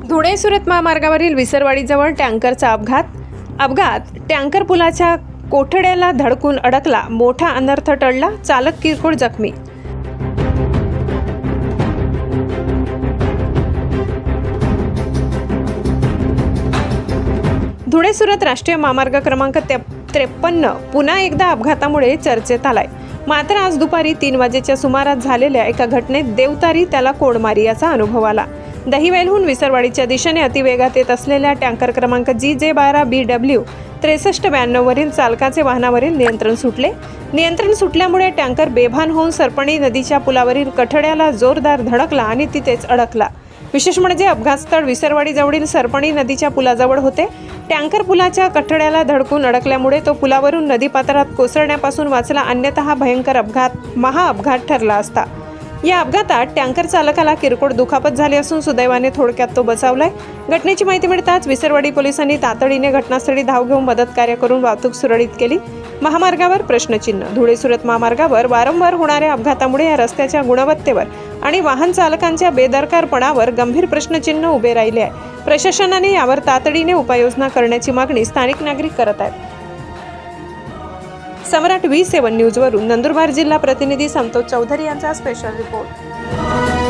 धुळे सुरत महामार्गावरील विसरवाडीजवळ टँकरचा अपघात. अपघात टँकर पुलाच्या कोठड्याला धडकून अडकला. मोठा अनर्थ टळला. चालक किरकोळ जखमी. धुळे सुरत राष्ट्रीय महामार्ग क्रमांक त्रेपन्न. पुन्हा एकदा अपघातामुळे चर्चेत आलाय. मात्र आज दुपारी तीन वाजेच्या सुमारास झालेल्या एका घटनेत देवतारी त्याला कोडमारी याचा अनुभव आला. दहिवेलहून विसरवाडीच्या दिशेने अतिवेगात येत असलेल्या टँकर क्रमांक जी जे बारा बी डब्ल्यू त्रेसष्ट ब्याण्णववरील चालकाचे वाहनावरील नियंत्रण सुटले. नियंत्रण सुटल्यामुळे टँकर बेभान होऊन सरपणी नदीच्या पुलावरील कठड्याला जोरदार धडकला आणि तिथेच अडकला. विशेष म्हणजे अपघातस्थळ विसरवाडीजवळील सरपणी नदीच्या पुलाजवळ होते. टँकर पुलाच्या कठड्याला धडकून अडकल्यामुळे तो पुलावरून नदीपात्रात कोसळण्यापासून वाचला अन्यथा हा भयंकर अपघात महाअपघात ठरला असता. या अपघातात टँकर चालकाला किरकोळ दुखापत झाली असून सुदैवाने थोडक्यात तो बचावलाय. घटनेची माहिती मिळताच विसरवाडी पोलिसांनी तातडीने घटनास्थळी धाव घेऊन मदत कार्य करून वाहतूक सुरळीत केली. महामार्गावर प्रश्नचिन्ह. धुळे सुरत महामार्गावर वारंवार होणाऱ्या अपघातामुळे या रस्त्याच्या गुणवत्तेवर आणि वाहन चालकांच्या बेदरकारपणावर गंभीर प्रश्नचिन्ह उभे राहिले आहे. प्रशासनाने यावर तातडीने उपाययोजना करण्याची मागणी स्थानिक नागरिक करत आहेत. सम्राट व्ही सेवन न्यूजवरून नंदुरबार जिल्हा प्रतिनिधी संतोष चौधरी यांचा स्पेशल रिपोर्ट